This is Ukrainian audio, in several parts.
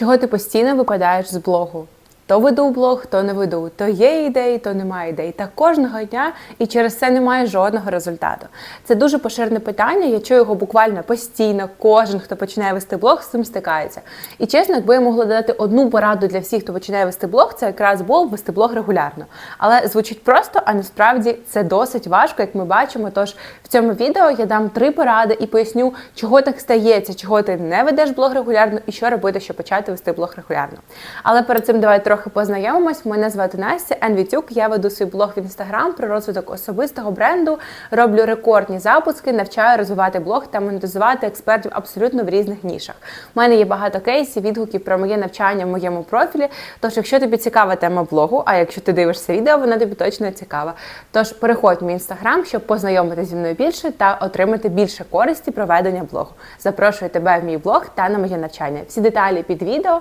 Чого ти постійно випадаєш з блогу? То веду блог, то не веду, то є ідеї, то немає ідей. Та кожного дня і через це немає жодного результату. Це дуже поширене питання. Я чую його буквально постійно. Кожен, хто починає вести блог, з цим стикається. І чесно, якби я могла дати одну пораду для всіх, хто починає вести блог, це якраз було вести блог регулярно. Але звучить просто, а насправді це досить важко, як ми бачимо. Тож в цьому відео я дам три поради і поясню, чого так стається, чого ти не ведеш блог регулярно і що робити, щоб почати вести блог регулярно. Але перед цим давай трохи познайомимось. Мене звати Настя Енвітюк. Я веду свій блог в інстаграм про розвиток особистого бренду, роблю рекордні запуски, навчаю розвивати блог та монетизувати експертів абсолютно в різних нішах. У мене є багато кейсів, відгуків про моє навчання в моєму профілі. Тож, якщо тобі цікава тема блогу, а якщо ти дивишся відео, вона тобі точно цікава. Тож переходь в мій інстаграм, щоб познайомитися зі мною більше та отримати більше користі проведення блогу. Запрошую тебе в мій блог та на моє навчання. Всі деталі під відео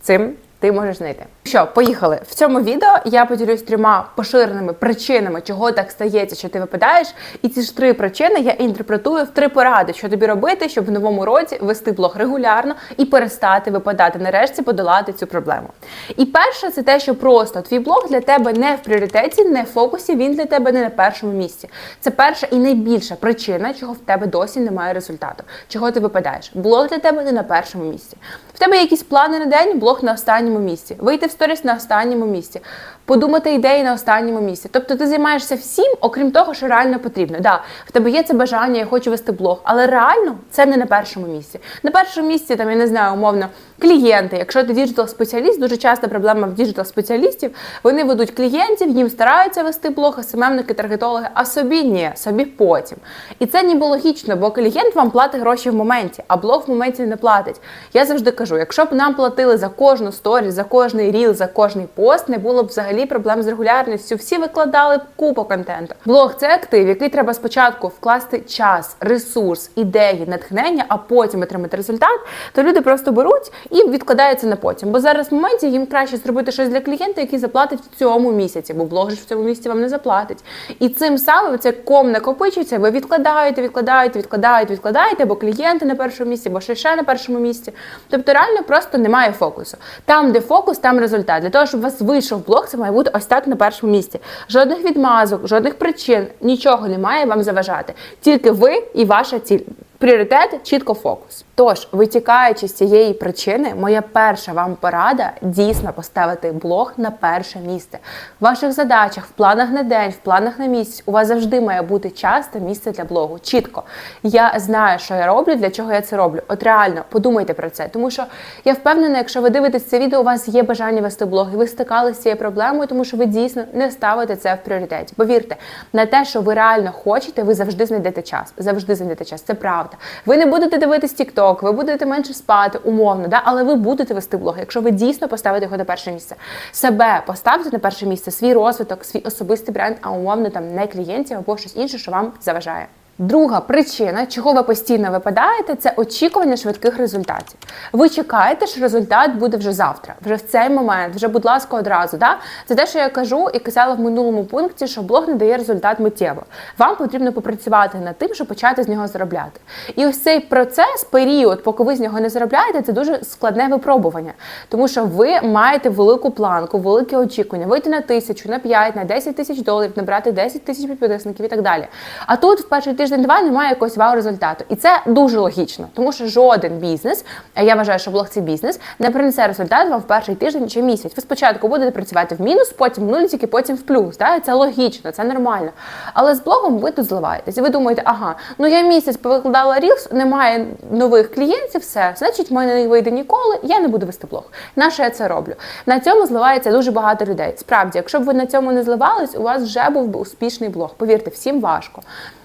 цим ти можеш знайти. Що, поїхали. В цьому відео я поділюсь трьома поширеними причинами, чого так стається, що ти випадаєш. І ці ж три причини я інтерпретую в три поради, що тобі робити, щоб в новому році вести блог регулярно і перестати випадати, нарешті подолати цю проблему. І перше, це те, що просто твій блог для тебе не в пріоритеті, не в фокусі, він для тебе не на першому місці. Це перша і найбільша причина, чого в тебе досі немає результату, чого ти випадаєш. Блог для тебе не на першому місці. В тебе є якісь плани на день, блог на останньому місці. Вийти в сторіс на останньому місці, подумати ідеї на останньому місці. Тобто ти займаєшся всім, окрім того, що реально потрібно. Да, в тебе є це бажання, я хочу вести блог, але реально це не на першому місці. На першому місці там я не знаю, умовно. Клієнти, якщо ти діджитал-спеціаліст, дуже часто проблема в діджитал-спеціалістів. Вони ведуть клієнтів, їм стараються вести блог, СММники, таргетологи, а собі ні, собі потім. І це ніби логічно, бо клієнт вам платить гроші в моменті, а блог в моменті не платить. Я завжди кажу: якщо б нам платили за кожну сторіс, за кожний ріл, за кожний пост, не було б взагалі проблем з регулярністю. Всі викладали б купу контенту. Блог це актив, який треба спочатку вкласти час, ресурс, ідеї, натхнення, а потім отримати результат. То люди просто беруть і відкладаються на потім. Бо зараз в моменті їм краще зробити щось для клієнта, який заплатить в цьому місяці, бо блог же в цьому місяці вам не заплатить. І цим самим це ком накопичується. Ви відкладаєте, відкладаєте, відкладаєте, відкладаєте, бо клієнти на першому місці, бо ще ще на першому місці. Тобто реально просто немає фокусу. Там, де фокус, там результат. Для того, щоб у вас вийшов блог, це має бути ось так на першому місці. Жодних відмазок, жодних причин, нічого не має вам заважати. Тільки ви і ваша ціль. Пріоритет чітко фокус. Тож, витікаючи з цієї причини, моя перша вам порада дійсно поставити блог на перше місце. В ваших задачах, в планах на день, в планах на місяць у вас завжди має бути час та місце для блогу. Чітко. Я знаю, що я роблю, для чого я це роблю. От реально подумайте про це, тому що я впевнена, якщо ви дивитесь це відео, у вас є бажання вести блог, і ви стикалися з цією проблемою, тому що ви дійсно не ставите це в пріоритеті. Повірте, на те, що ви реально хочете, ви завжди знайдете час. Завжди знайдете час. Це правда. Ви не будете дивитись TikTok, ви будете менше спати, умовно, да? але ви будете вести блог, якщо ви дійсно поставите його на перше місце. Себе поставте на перше місце, свій розвиток, свій особистий бренд, а умовно там не клієнтів або щось інше, що вам заважає. Друга причина, чого ви постійно випадаєте, це очікування швидких результатів. Ви чекаєте, що результат буде вже завтра, вже в цей момент, вже, будь ласка, одразу. Да? Це те, що я кажу і казала в минулому пункті, що блог не дає результат миттєво. Вам потрібно попрацювати над тим, щоб почати з нього заробляти. І ось цей процес, період, поки ви з нього не заробляєте, це дуже складне випробування, тому що ви маєте велику планку, велике очікування, вийти на тисячу, на п'ять, на 10 тисяч доларів, набрати 10 тисяч підписників і так далі. А тут в перший тиждень-два немає якогось вау результату. І це дуже логічно, тому що жоден бізнес, а я вважаю, що блог це бізнес, не принесе результат вам в перший тиждень чи місяць. Ви спочатку будете працювати в мінус, потім в нуль, потім в плюс. Да? Це логічно, це нормально. Але з блогом ви тут зливаєтесь. Ви думаєте, ага, ну я місяць повикладала рілс, немає нових клієнтів, все, значить, в мене не вийде ніколи, я не буду вести блог. Наше я це роблю. На цьому зливається дуже багато людей. Справді, якщо б ви на цьому не зливались, у вас вже був би успішний блог. Повірте, всім важко.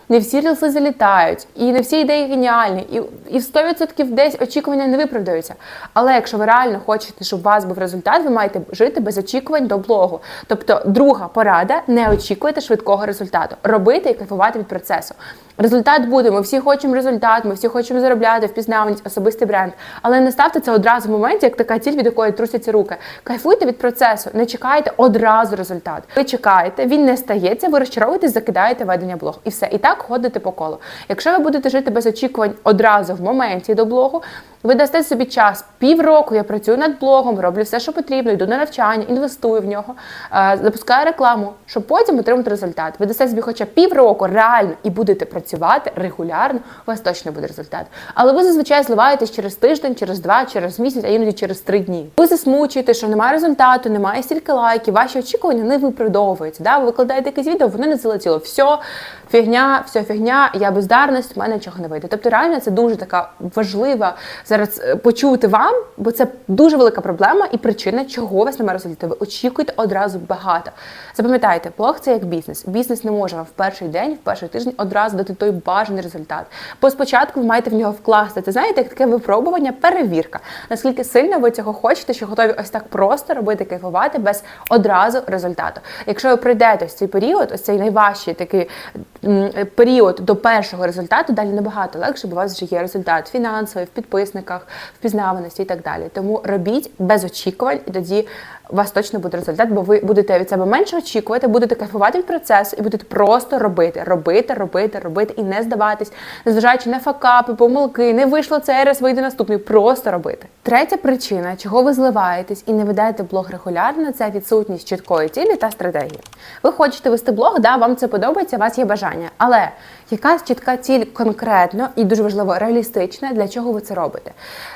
Не всі рілси залітають, і не всі ідеї геніальні, і і в 100% десь очікування не виправдаються. Але якщо ви реально хочете, щоб у вас був результат, ви маєте жити без очікувань до блогу. Тобто, друга порада не очікуйте швидкого результату. Робити і кайфувати від процесу. Результат буде. Ми всі хочемо результат, ми всі хочемо заробляти, впізнаваність, особистий бренд. Але не ставте це одразу в моменті, як така ціль, від якої трусяться руки. Кайфуйте від процесу, не чекайте одразу результат. Ви чекаєте, він не стається, ви розчаровуєтесь, закидаєте ведення блог. І все. І так як ходити по колу. Якщо ви будете жити без очікувань одразу в моменті до блогу, ви дасте собі час півроку. Я працюю над блогом, роблю все, що потрібно, йду на навчання, інвестую в нього, е, запускаю рекламу, щоб потім отримати результат. Ви дасте собі хоча півроку реально і будете працювати регулярно, у вас точно буде результат. Але ви зазвичай зливаєтесь через тиждень, через два, через місяць, а іноді через три дні. Ви засмучуєте, що немає результату, немає стільки лайків, ваші очікування не виправдовуються. Да? Ви викладаєте якесь відео, воно не залетіло. Все, фігня, все фігня, я бездарність, в мене нічого не вийде. Тобто, реально це дуже така важлива зараз е, почути вам, бо це дуже велика проблема і причина, чого вас немає результату. Ви очікуєте одразу багато. Запам'ятайте, блог це як бізнес. Бізнес не може вам в перший день, в перший тиждень одразу дати той бажаний результат. Бо спочатку ви маєте в нього вкласти. Це знаєте, як таке випробування, перевірка. Наскільки сильно ви цього хочете, що готові ось так просто робити, кайфувати без одразу результату. Якщо ви пройдете ось цей період, ось цей найважчий такий період до першого результату, далі набагато легше, бо у вас вже є результат фінансовий, в підписниках, впізнаваності і так далі. Тому робіть без очікувань, і тоді у вас точно буде результат, бо ви будете від себе менше очікувати, будете кайфувати від процесу і будете просто робити, робити, робити, робити і не здаватись, незважаючи на факапи, помилки, не вийшло цей раз, вийде наступний. Просто робити. Третя причина, чого ви зливаєтесь і не ведете блог регулярно, це відсутність чіткої цілі та стратегії. Ви хочете вести блог, да, вам це подобається, у вас є бажання. Але якась чітка ціль конкретно і дуже важливо реалістична, для чого ви це робите?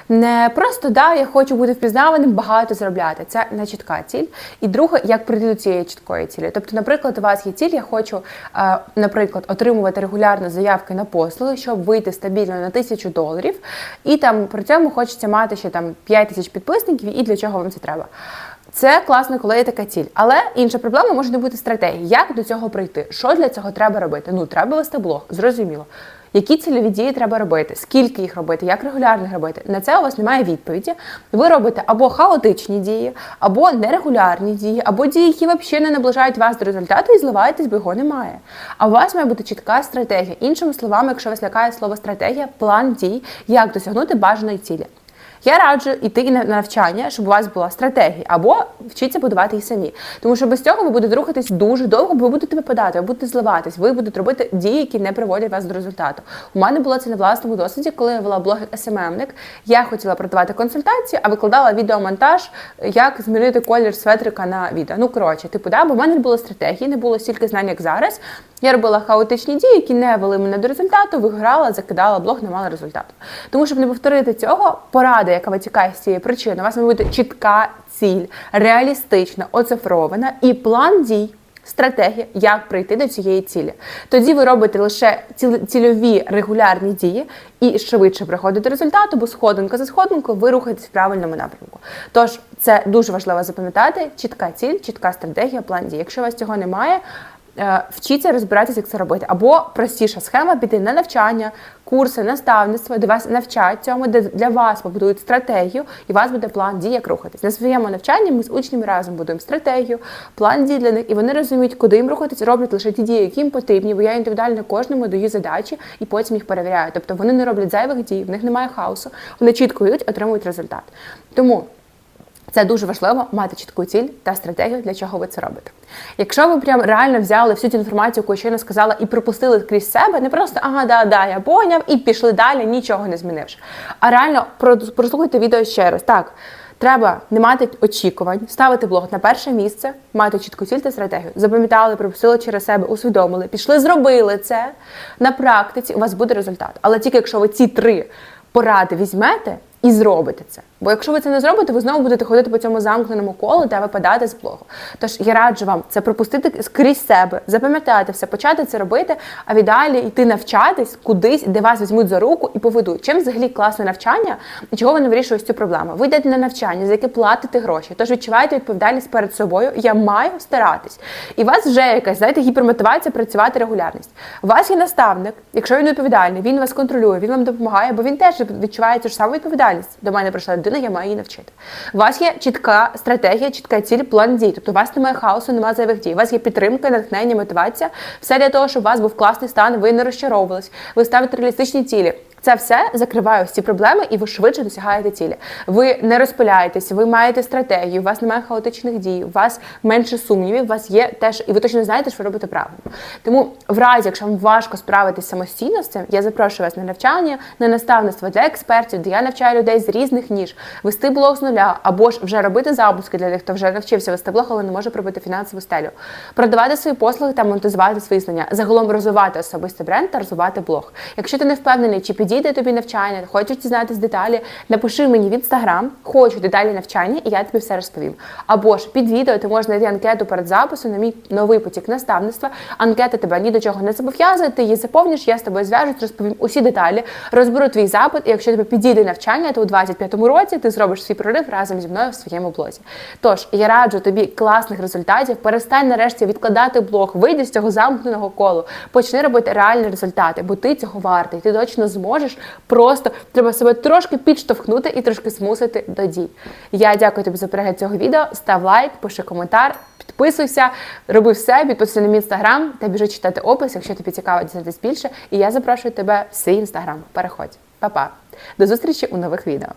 Не просто да, я хочу бути впізнаваним, багато заробляти. Це не чітка ціль. І друге, як прийти до цієї чіткої цілі. Тобто, наприклад, у вас є ціль, я хочу, е, наприклад, отримувати регулярно заявки на послуги, щоб вийти стабільно на тисячу доларів, і там при цьому хочеться мати ще там 5 тисяч підписників, і для чого вам це треба. Це класно, коли є така ціль. Але інша проблема може не бути стратегії. Як до цього прийти? Що для цього треба робити? Ну, треба вести блог, зрозуміло. Які цільові дії треба робити, скільки їх робити, як регулярно робити? На це у вас немає відповіді. Ви робите або хаотичні дії, або нерегулярні дії, або дії, які взагалі не наближають вас до результату і зливаєтесь, бо його немає. А у вас має бути чітка стратегія. Іншими словами, якщо вас лякає слово стратегія, план дій, як досягнути бажаної цілі. Я раджу йти на навчання, щоб у вас була стратегія, або вчіться будувати їх самі. Тому що без цього ви будете рухатись дуже довго, бо ви будете випадати, ви будете зливатись, ви будете робити дії, які не приводять вас до результату. У мене було це на власному досвіді, коли я вела блог СММник. Я хотіла продавати консультації, а викладала відеомонтаж, як змінити колір светрика на відео. Ну коротше, типу, да, бо в мене не було стратегії, не було стільки знань, як зараз. Я робила хаотичні дії, які не вели мене до результату, виграла, закидала блог, не мала результату. Тому щоб не повторити цього, порада, яка витікає з цієї причини, у вас має бути чітка ціль, реалістична, оцифрована і план дій. Стратегія, як прийти до цієї цілі. Тоді ви робите лише ціл- цільові регулярні дії і швидше приходите до результату, бо сходинка за сходинкою ви рухаєтесь в правильному напрямку. Тож це дуже важливо запам'ятати: чітка ціль, чітка стратегія, план дій. Якщо у вас цього немає, вчіться розбиратися, як це робити. Або простіша схема піти на навчання, курси, наставництво, де вас навчать цьому, де для вас побудують стратегію, і у вас буде план дій, як рухатись. На своєму навчанні ми з учнями разом будуємо стратегію, план дій для них, і вони розуміють, куди їм рухатись, роблять лише ті дії, які їм потрібні, бо я індивідуально кожному даю задачі і потім їх перевіряю. Тобто вони не роблять зайвих дій, в них немає хаосу, вони чітко йдуть, отримують результат. Тому. Це дуже важливо мати чітку ціль та стратегію, для чого ви це робите. Якщо ви прям реально взяли всю цю інформацію, яку я щойно сказала, і пропустили крізь себе, не просто ага, да, да, я поняв, і пішли далі, нічого не змінивши. А реально прослухайте відео ще раз. Так, треба не мати очікувань, ставити блог на перше місце, мати чітку ціль та стратегію. Запам'ятали, пропустили через себе, усвідомили, пішли, зробили це на практиці. У вас буде результат. Але тільки якщо ви ці три поради візьмете і зробите це. Бо якщо ви це не зробите, ви знову будете ходити по цьому замкненому колу та випадати з блогу. Тож я раджу вам це пропустити скрізь себе, запам'ятати все, почати це робити, а в ідеалі йти навчатись кудись, де вас візьмуть за руку і поведуть. Чим взагалі класне навчання і чого ви не вирішуєте цю проблему? Ви йдете на навчання, за яке платите гроші. Тож відчуваєте відповідальність перед собою. Я маю старатись. І у вас вже якась знаєте, гіпермотивація працювати регулярність. У вас є наставник, якщо він відповідальний, він вас контролює, він вам допомагає, бо він теж відчуває цю ж саму відповідальність. До мене прийшла людина, я маю її навчити. У вас є чітка стратегія, чітка ціль, план дій. Тобто у вас немає хаосу, немає зайвих дій. У вас є підтримка, натхнення, мотивація. Все для того, щоб у вас був класний стан, ви не розчаровувались, ви ставите реалістичні цілі. Це все закриває ось проблеми, і ви швидше досягаєте цілі. Ви не розпиляєтеся, ви маєте стратегію, у вас немає хаотичних дій, у вас менше сумнівів, у вас є теж, і ви точно знаєте, що ви робите правильно. Тому, в разі, якщо вам важко справитися самостійно з цим, я запрошую вас на навчання, на наставництво для експертів, де я навчаю людей з різних ніж, вести блог з нуля, або ж вже робити запуски для тих, хто вже навчився вести блог, але не може пробити фінансову стелю, продавати свої послуги та монетизувати свої знання, загалом розвивати особистий бренд та розвивати блог. Якщо ти не впевнений, чи підійде тобі навчання, хочеш дізнатись деталі, напиши мені в інстаграм, хочу деталі навчання, і я тобі все розповім. Або ж під відео ти можеш знайти анкету перед записом на мій новий потік наставництва. Анкета тебе ні до чого не зобов'язує, ти її заповниш, я з тобою зв'яжусь, розповім усі деталі, розберу твій запит, і якщо тобі підійде навчання, то у 25-му році ти зробиш свій прорив разом зі мною в своєму блозі. Тож я раджу тобі класних результатів. Перестань нарешті відкладати блог, вийди з цього замкненого колу, почни робити реальні результати, бо ти цього вартий. Ти точно зможеш. Просто треба себе трошки підштовхнути і трошки змусити до дій. Я дякую тобі за перегляд цього відео. Став лайк, пиши коментар. Підписуйся, роби все, підписуйся на мій інстаграм та біжи читати опис, якщо тобі цікаво дізнатися більше. І я запрошую тебе в свій інстаграм. Переходь. Па-па. До зустрічі у нових відео.